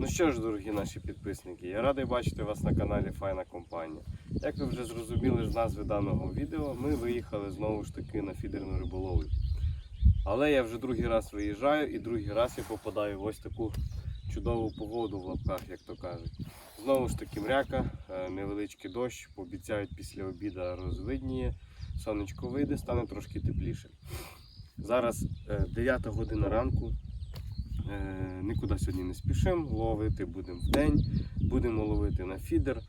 Ну що ж, дорогі наші підписники, я радий бачити вас на каналі Файна Компанія. Як ви вже зрозуміли з назви даного відео, ми виїхали знову ж таки на фідерну риболовлю. Але я вже другий раз виїжджаю і другий раз я попадаю в ось таку чудову погоду в лапках, як то кажуть. Знову ж таки мряка, е, невеличкий дощ, пообіцяють після обіда розвидніє, сонечко вийде, стане трошки тепліше. Зараз е, 9 година ранку. Е, Нікуди сьогодні не спішимо, ловити будемо в день, будемо ловити на фідер.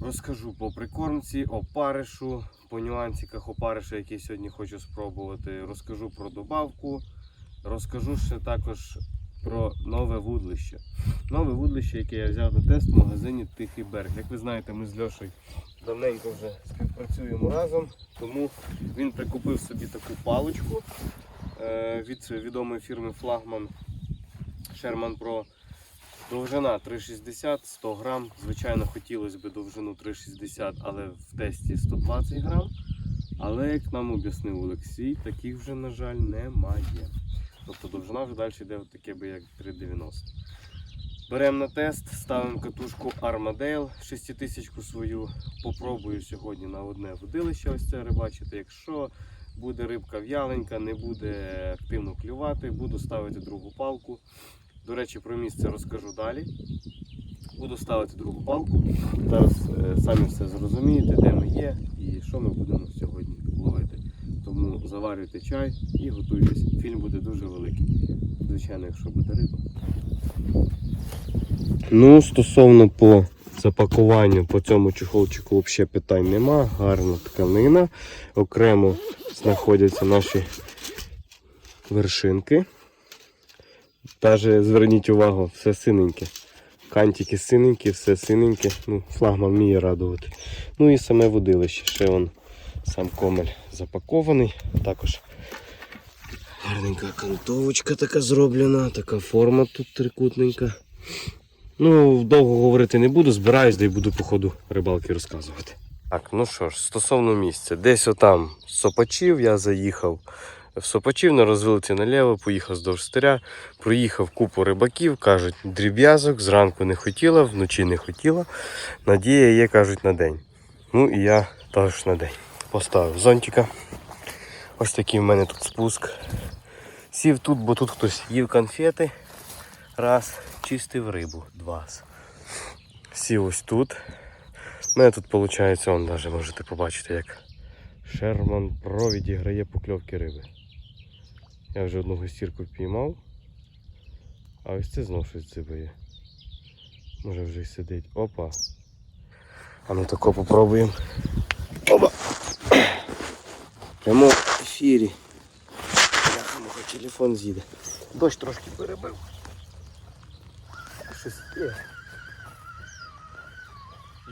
Розкажу по прикормці, опаришу, по нюансиках опариша, який сьогодні хочу спробувати. Розкажу про добавку, розкажу ще також про нове вудлище. Нове вудлище, яке я взяв на тест в магазині Тихий берег. Як ви знаєте, ми з Льошею давненько вже співпрацюємо разом, тому він прикупив собі таку паличку е, від відомої фірми Флагман Sherman Pro. Довжина 3,60, 100 грам. Звичайно, хотілося б довжину 3,60, але в тесті 120 грам. Але як нам об'яснив Олексій, таких вже, на жаль, немає. Тобто довжина вже далі йде таке би як 3,90. Беремо на тест, ставимо катушку Armadale 6000 свою. Попробую сьогодні на одне водилище ось це рибачити. Якщо буде рибка в'яленька, не буде активно клювати, буду ставити другу палку. До речі, про місце розкажу далі. Буду ставити другу палку. Зараз е, самі все зрозумієте, де ми є і що ми будемо сьогодні ловити. Тому заварюйте чай і готуйтесь. Фільм буде дуже великий. Звичайно, якщо буде риба. Ну, стосовно по запакуванню по цьому чехолчику взагалі питань нема. Гарна тканина. Окремо знаходяться наші вершинки. Даже зверніть увагу, все синеньке. Кантики синенькі, все синеньке. Ну, флагман вміє радувати. Ну і саме водилище. Ще он сам комель запакований. Також гарненька кантовочка така зроблена, така форма тут трикутненька. Ну, довго говорити не буду, збираюсь, да й буду по ходу рибалки розказувати. Так, ну що ж, стосовно місця, десь отам Сопачів я заїхав в Сопачів на розвилці наліво, поїхав здовж стиря, проїхав купу рибаків, кажуть, дріб'язок, зранку не хотіла, вночі не хотіла. Надія є, кажуть, на день. Ну і я теж на день. Поставив зонтика. Ось такий в мене тут спуск. Сів тут, бо тут хтось їв конфети. Раз, чистив рибу. Два. Сів ось тут. У мене тут виходить, он навіть можете побачити, як Шерман Про відіграє покльовки риби. Я вже одну гостірку впіймав. А ось це знов щось дзибає. Може вже й сидить. Опа. А ну тако попробуємо. Опа! Прямо в ефірі. Бляха, муха, телефон з'їде. Дощ трошки перебив. Щось є.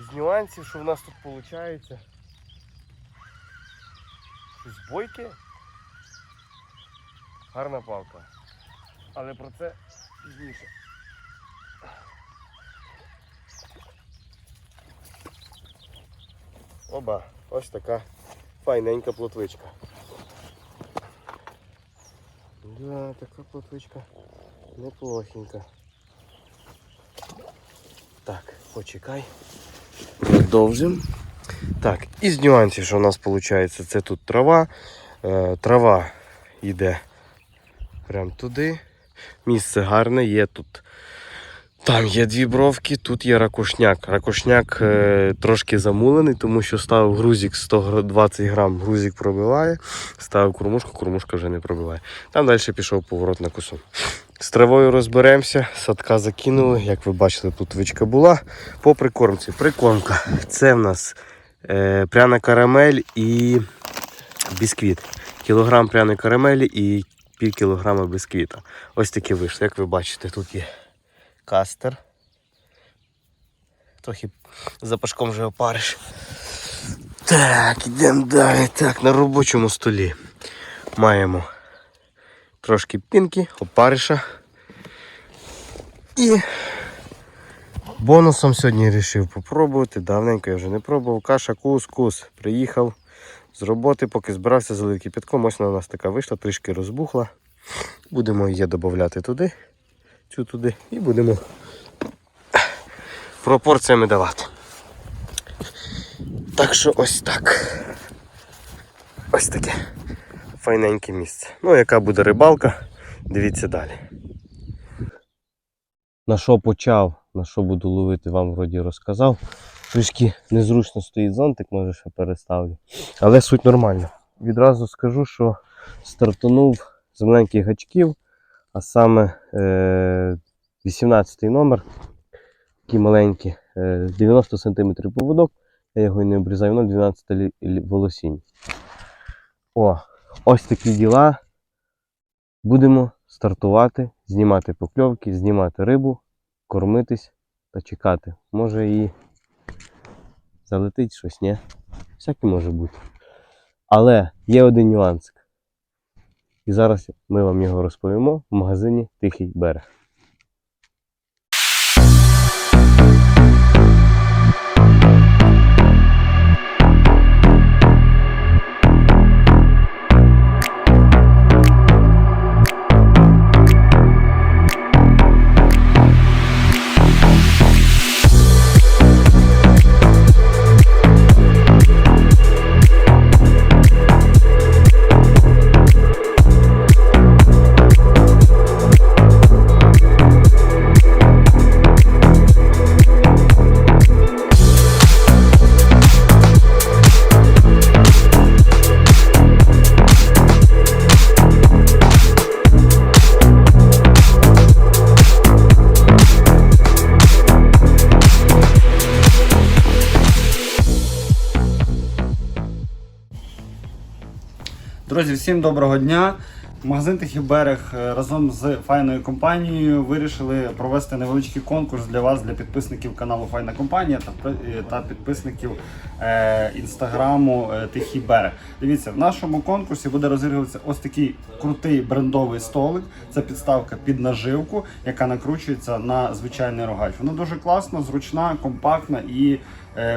Із нюансів, що в нас тут виходить. Щось бойке. Гарна палка. Але про це пізніше. Оба, ось така файненька плотвичка. Да, така плотвичка неплохенька. Так, почекай. Продовжимо. Так, із нюансів, що у нас виходить, це тут трава. Е, трава йде прямо туди. Місце гарне, є тут. Там є дві бровки, тут є ракушняк. Ракушняк е, трошки замулений, тому що ставив грузик 120 грам, грузик пробиває. Ставив кормушку, кормушка вже не пробиває. Там далі пішов поворот на косу. З травою розберемося, садка закинули, як ви бачили, тут вичка була. По прикормці. Прикормка. Це в нас е, пряна карамель і бісквіт. Кілограм пряної карамелі і пів кілограма бісквіта. Ось таке вийшло. Як ви бачите, тут є кастер. Трохи запашком вже опариш. Так, йдемо далі. Так, на робочому столі маємо трошки пінки, опариша. І бонусом сьогодні вирішив попробувати. Давненько я вже не пробував. Каша кус-кус. Приїхав з роботи, поки збирався залив кипятком. Ось вона у нас така вийшла, трішки розбухла. Будемо її додати туди, цю туди і будемо пропорціями давати. Так що ось так. Ось таке файненьке місце. Ну, яка буде рибалка, дивіться далі. На що почав, на що буду ловити, вам вроді розказав. Трішки незручно стоїть зонтик, може ще переставлю. Але суть нормальна. Відразу скажу, що стартанув з маленьких гачків, а саме е, 18 номер, такі маленькі, е, 90 см поводок, я його і не обрізаю, воно 12 лі- лі- волосінь. О, ось такі діла. Будемо стартувати, знімати покльовки, знімати рибу, кормитись та чекати. Може і залетить щось, ні? Всяке може бути. Але є один нюансик. І зараз ми вам його розповімо в магазині Тихий берег. Друзі, всім доброго дня. Магазин Тихий берег е, разом з файною компанією вирішили провести невеличкий конкурс для вас, для підписників каналу Файна компанія та, е, підписників е, інстаграму Тихий берег. Дивіться, в нашому конкурсі буде розігруватися ось такий крутий брендовий столик. Це підставка під наживку, яка накручується на звичайний рогач. Вона дуже класна, зручна, компактна і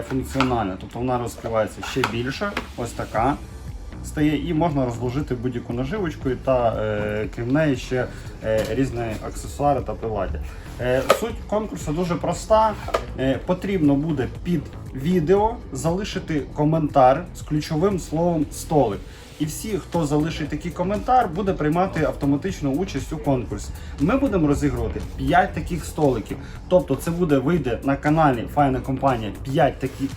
функціональна. Тобто вона розкривається ще більше. Ось така стає і можна розложити будь-яку наживочку та е, крім неї ще е, різні аксесуари та приладдя. Е, суть конкурсу дуже проста. Е, потрібно буде під відео залишити коментар з ключовим словом столик. І всі, хто залишить такий коментар, буде приймати автоматичну участь у конкурсі. Ми будемо розігрувати 5 таких столиків. Тобто це буде вийде на каналі Файна компанія 5 таких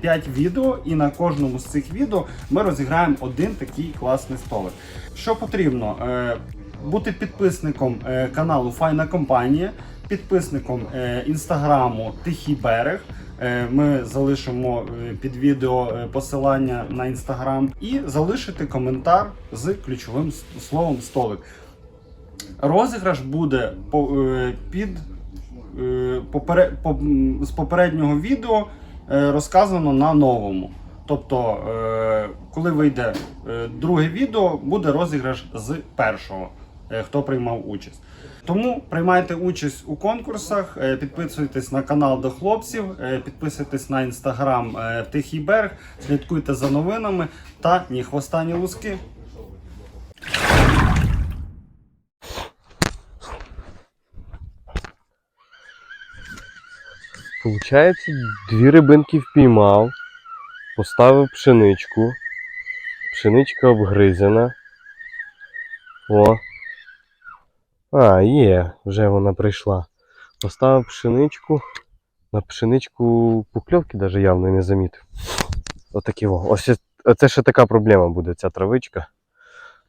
5 відео, і на кожному з цих відео ми розіграємо один такий класний столик. Що потрібно? Е, бути підписником е, каналу Файна компанія, підписником е, інстаграму Тихий берег. Е, Ми залишимо е, під відео е, посилання на інстаграм і залишити коментар з ключовим словом столик. Розіграш буде під з попереднього відео розказано на новому. Тобто, коли вийде друге відео, буде розіграш з першого, хто приймав участь. Тому приймайте участь у конкурсах, е, підписуйтесь на канал до хлопців, е, підписуйтесь на інстаграм е, Тихий Берег, слідкуйте за новинами та ні хвоста, ні луски. Получається, дві рибинки впіймав, поставив пшеничку. Пшеничка обгризена. О. А, є, вже вона прийшла. Поставив пшеничку. На пшеничку покльовки навіть явно не замітив. Отакі во. Ось це ще така проблема буде, ця травичка.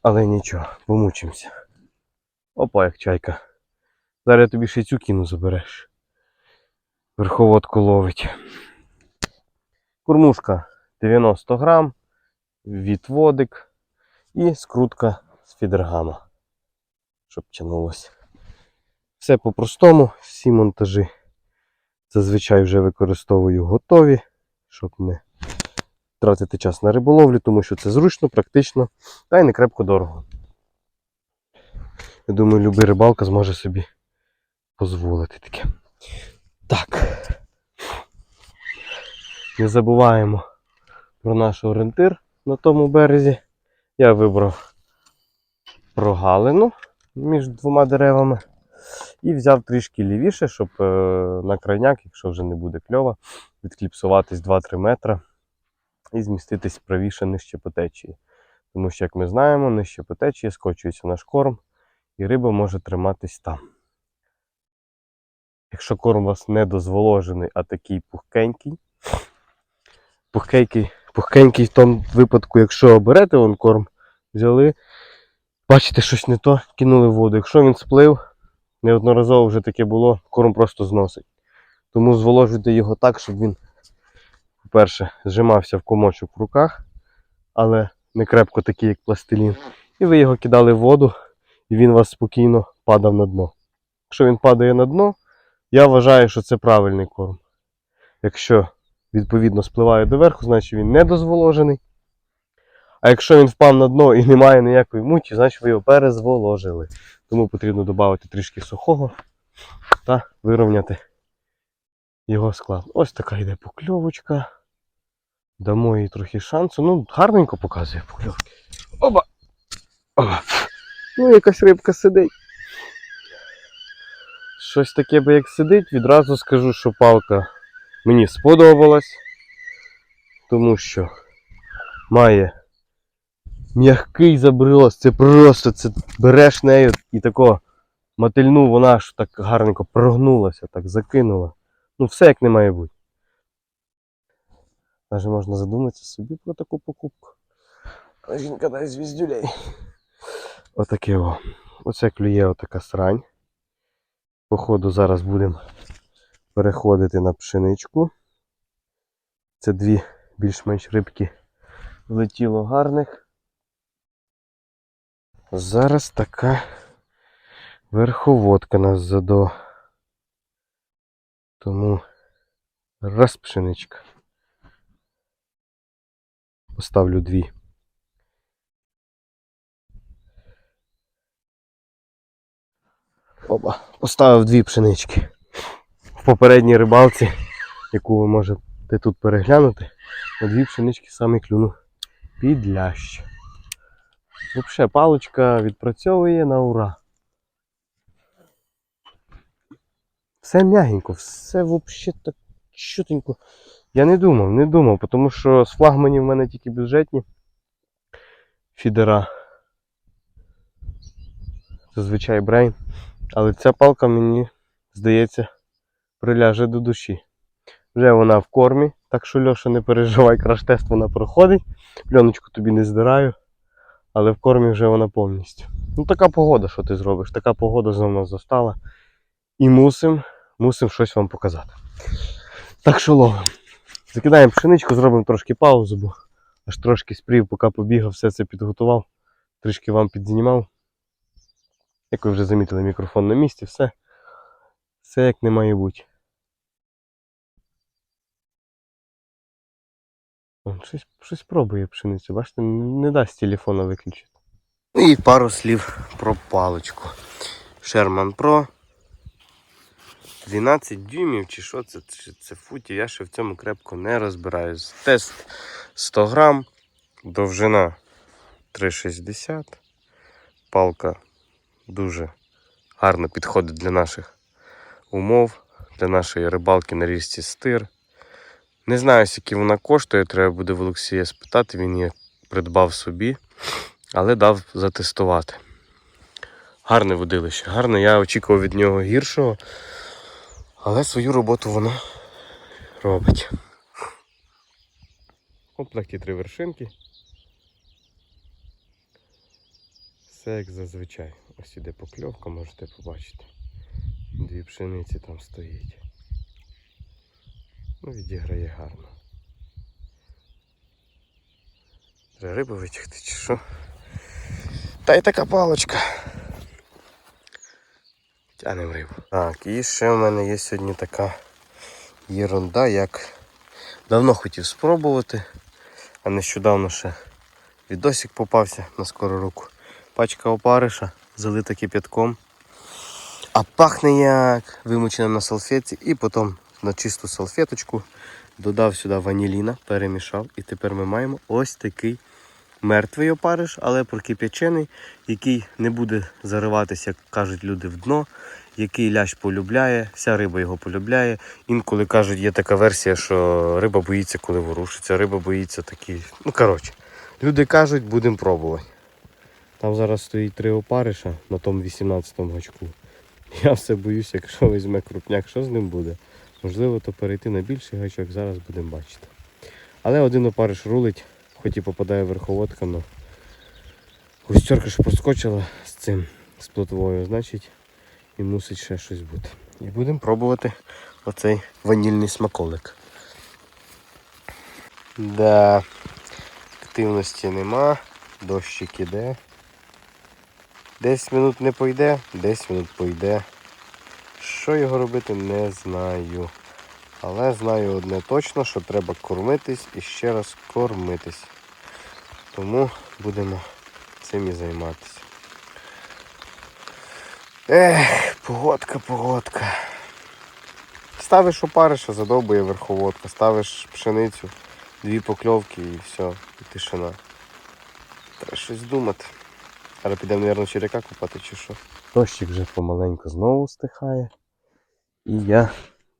Але нічого, помучимося. Опа, як чайка. Зараз я тобі ще й цю кіну забереш верховодку ловить. Кормушка 90 грам, відводик і скрутка з фідергама, щоб тянулося. Все по-простому, всі монтажі зазвичай вже використовую готові, щоб не тратити час на риболовлю, тому що це зручно, практично та й не крепко дорого. Я думаю, любий рибалка зможе собі дозволити таке. Так. Не забуваємо про наш орієнтир на тому березі. Я вибрав прогалину між двома деревами І взяв трішки лівіше, щоб е, на крайняк, якщо вже не буде кльова, відкліпсуватись 2-3 метри і зміститись правіше нижче по течії. Тому що, як ми знаємо, нижче по течії скочується наш корм, і риба може триматись там. Якщо корм у вас не дозволожений, а такий пухкенький, пухкенький, пухкенький в тому випадку, якщо берете вон корм, взяли, бачите, щось не то, кинули в воду. Якщо він сплив, неодноразово вже таке було, корм просто зносить. Тому зволожуйте його так, щоб він, по-перше, зжимався в комочок в руках, але не крепко такий, як пластилін. І ви його кидали в воду, і він вас спокійно падав на дно. Якщо він падає на дно, я вважаю, що це правильний корм. Якщо відповідно спливає доверху, значить він недозволожений. А якщо він впав на дно і немає ніякої муті, значить ви його перезволожили. Тому потрібно додати трішки сухого та вирівняти його склад. Ось така йде покльовочка. Дамо їй трохи шансу. Ну, гарненько показує покльовки. Оба! Оба. Ну, якась рибка сидить. Щось таке би як сидить, відразу скажу, що палка мені сподобалась, тому що має м'який заброс, це просто це береш нею і тако мотильну, вона аж так гарненько прогнулася, так закинула. Ну, все як не має бути. Навіть можна задуматися собі про таку покупку. Жінка дай звіздюлей. Отаке о. Оце клює отака срань. Походу зараз будемо переходити на пшеничку. Це дві більш-менш рибки влетіло гарних. Зараз така верховодка нас задо. Тому раз пшеничка. Поставлю дві. Опа, поставив дві пшенички. В попередній рибалці, яку ви можете тут переглянути, на дві пшенички саме клюнув під лящ. Взагалі паличка відпрацьовує на ура. Все м'ягенько, все взагалі так чутенько. Я не думав, не думав, тому що з флагманів в мене тільки бюджетні фідера. Зазвичай брейн. Але ця палка мені, здається, приляже до душі. Вже вона в кормі, так що Льоша не переживай, краш-тест вона проходить. Пленочку тобі не здираю, але в кормі вже вона повністю. Ну така погода, що ти зробиш? Така погода знову нас застала. І мусим, мусим щось вам показати. Так що ловимо. Закидаємо пшеничку, зробимо трошки паузу, бо аж трошки спрів, поки побігав, все це підготував, трішки вам підзнімав. Як ви вже замітили, мікрофон на місці, все. Все як не має бути. О, щось, щось пробує пшеницю, бачите, не дасть телефона виключити. І пару слів про паличку. Sherman Pro. 12 дюймів чи що це, чи це футів, я ще в цьому крепко не розбираюсь. Тест 100 грам, довжина 3,60. Палка дуже гарно підходить для наших умов, для нашої рибалки на річці стир. Не знаю, скільки вона коштує, треба буде в Олексія спитати, він її придбав собі, але дав затестувати. Гарне водилище, гарне, я очікував від нього гіршого, але свою роботу воно робить. В комплекті три вершинки. Все як зазвичай. Ось іде покльовка, можете побачити. Дві пшениці там стоїть. Ну, відіграє гарно. Треба рибу витягти чи що? Та й така палочка. Тянем рибу. Так, і ще в мене є сьогодні така єрунда, як давно хотів спробувати, а нещодавно ще відосик попався на скору руку. Пачка опариша, залита кип'ятком. А пахне як вимочена на салфетці і потім на чисту салфеточку додав сюди ваніліна, перемішав. І тепер ми маємо ось такий мертвий опариш, але прокип'ячений, який не буде зариватися, як кажуть люди, в дно який лящ полюбляє, вся риба його полюбляє. Інколи кажуть, є така версія, що риба боїться, коли ворушиться, риба боїться такі. Ну, коротше, люди кажуть, будемо пробувати. Там зараз стоїть три опариша на тому 18-му гачку. Я все боюся, якщо візьме крупняк, що з ним буде? Можливо, то перейти на більший гачок, зараз будемо бачити. Але один опариш рулить, хоч і попадає верховодка, але густерка ж проскочила з цим, з плотвою, значить і мусить ще щось бути. І будемо пробувати оцей ванільний смаколик. Да, активності нема, дощик іде. 10 минут не пойде, 10 минут пойде. Що його робити, не знаю. Але знаю одне точно, що треба кормитись і ще раз кормитись. Тому будемо цим і займатися. Ех, погодка, погодка. Ставиш опариша, задовбує верховодка, ставиш пшеницю, дві покльовки і все, і тишина. Треба щось думати. Зараз підемо, мабуть, черяка купати чи що. Дощик вже помаленьку знову стихає. І я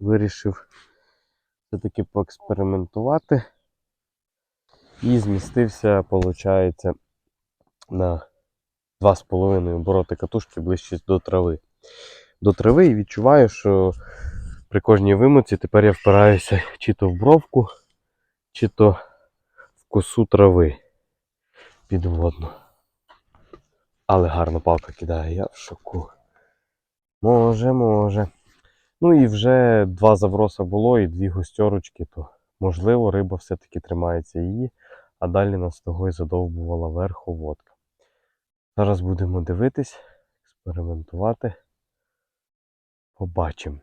вирішив все-таки поекспериментувати. І змістився, виходить, на 2,5 обороти катушки ближче до трави. До трави і відчуваю, що при кожній вимоці тепер я впираюся чи то в бровку, чи то в косу трави підводну. Але гарно палка кидає, я в шоку. Може, може. Ну і вже два заброса було і дві густерочки, то можливо риба все-таки тримається її, а далі нас того й задовбувала верховодка. Зараз будемо дивитись, експериментувати. Побачимо.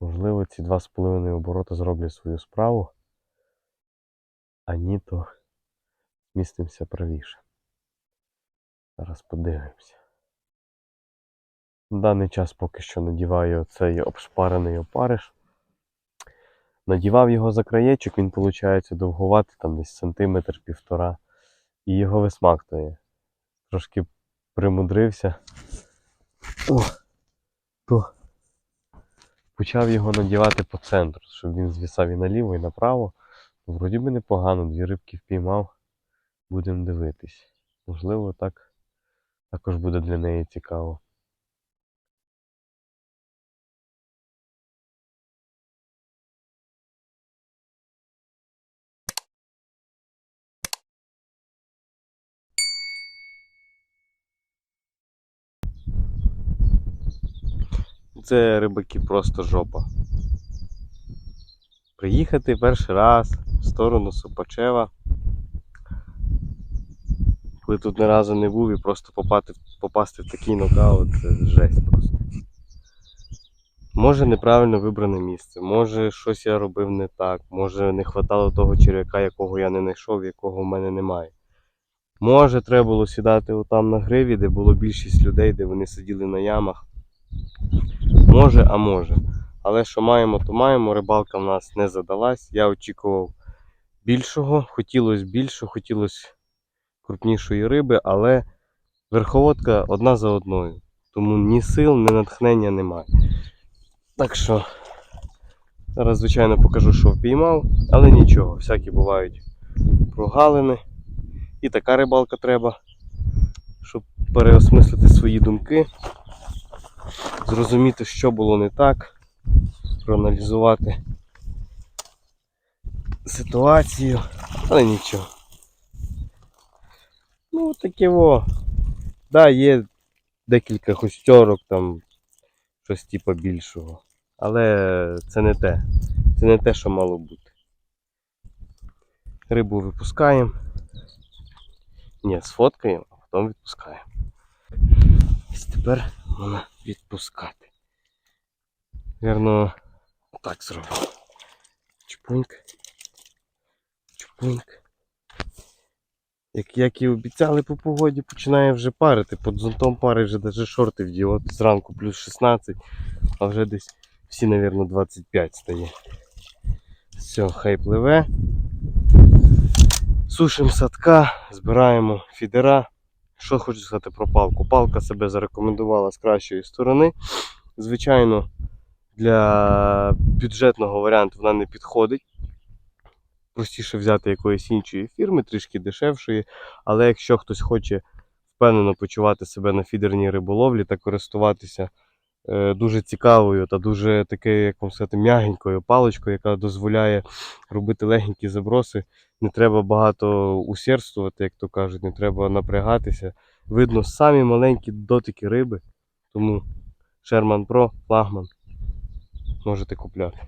Можливо, ці два з половиною обороти зроблять свою справу, а ні, то змістимося правіше. Зараз подивимося. В даний час поки що надіваю цей обшпарений опариш. Надівав його за краєчок, він виходить довгувати, там десь сантиметр півтора, і його висмактує. Трошки примудрився. О, то почав його надівати по центру, щоб він звісав і наліво, і направо. Вроді би непогано, дві рибки впіймав. Будемо дивитись. Можливо, так також буде для неї цікаво. Це рибаки просто жопа. Приїхати перший раз в сторону Сопачева. Коли тут ні разу не був і просто попати, попасти в такий нокаут, це жесть просто. Може неправильно вибране місце, може щось я робив не так, може не хватало того черв'яка, якого я не знайшов, якого в мене немає. Може треба було сідати отам на гриві, де було більшість людей, де вони сиділи на ямах. Може, а може. Але що маємо, то маємо. Рибалка в нас не задалась. Я очікував більшого, хотілося більшого, хотілося крупнішої риби, але верховодка одна за одною. Тому ні сил, ні натхнення немає. Так що, зараз, звичайно, покажу, що впіймав, але нічого, всякі бувають прогалини. І така рибалка треба, щоб переосмислити свої думки зрозуміти, що було не так, проаналізувати ситуацію, але нічого. Ну, таке во. Да, є декілька хустьорок, там щось типу більшого. Але це не те. Це не те, що мало бути. Рибу випускаємо. Ні, сфоткаємо, а потім відпускаємо. Ось тепер можна відпускати. Вірно, так зробимо. Чпуньк. Чпуньк. Як, як і обіцяли по погоді, починає вже парити. Під зонтом пари вже навіть шорти вдів. От зранку плюс 16, а вже десь всі, мабуть, 25 стає. Все, хай пливе. Сушимо садка, збираємо фідера. Що хочу сказати про палку? Палка себе зарекомендувала з кращої сторони. Звичайно, для бюджетного варіанту вона не підходить. Простіше взяти якоїсь іншої фірми, трішки дешевшої. Але якщо хтось хоче впевнено почувати себе на фідерній риболовлі та користуватися е, дуже цікавою та дуже такою, як вам сказати, м'ягенькою паличкою, яка дозволяє робити легенькі заброси, не треба багато усердствувати, як то кажуть, не треба напрягатися. Видно самі маленькі дотики риби, тому Sherman Pro, флагман можете купляти.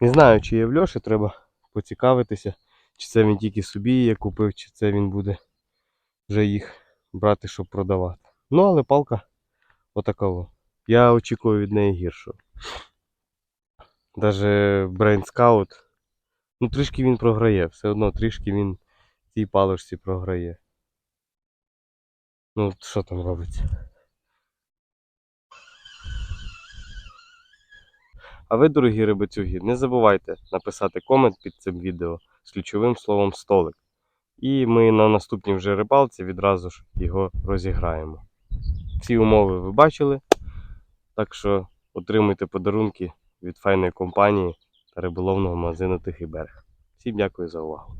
Не знаю, чи є в Льоші, треба поцікавитися, чи це він тільки собі її купив, чи це він буде вже їх брати, щоб продавати. Ну, але палка отакова. Я очікую від неї гіршого. Даже Brain Scout, ну трішки він програє, все одно трішки він цій паличці програє. Ну, що там робиться? А ви, дорогі рибацюги, не забувайте написати комент під цим відео з ключовим словом столик. І ми на наступній вже рибалці відразу ж його розіграємо. Всі умови ви бачили, так що отримуйте подарунки від файної компанії та риболовного магазину Тихий берег. Всім дякую за увагу.